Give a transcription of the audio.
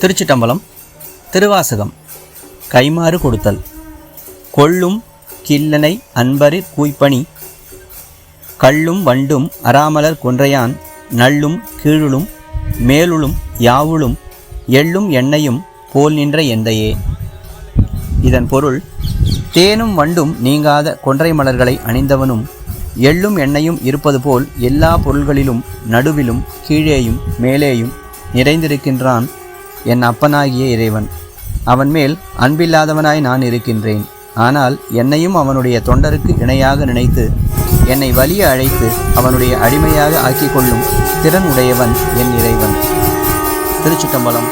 திருச்சிட்டம்பலம் திருவாசகம் கைமாறு கொடுத்தல். கொள்ளும் கில்லனை அன்பரி கூய்ப்பணி கள்ளும் வண்டும் அராமலர் கொன்றையான் நள்ளும் கீழுளும் மேலுளும் யாவுளும் எள்ளும் எண்ணெயும் போல் நின்ற எந்தையே. இதன் பொருள் தேனும் வண்டும் நீங்காத கொன்றை மலர்களை அணிந்தவனும் எள்ளும் எண்ணெயும் இருப்பது போல் எல்லா பொருள்களிலும் நடுவிலும் கீழேயும் மேலேயும் நிறைந்திருக்கின்றான் என் அப்பனாகிய இறைவன். அவன் மேல் அன்பில்லாதவனாய் நான் இருக்கின்றேன். ஆனால் என்னையும் அவனுடைய தொண்டருக்கு இணையாக நினைத்து என்னை வலிய அழைத்து அவனுடைய அடிமையாக ஆக்கிக் கொள்ளும் திறன் உடையவன் என் இறைவன். திருச்சிட்டம்பலம்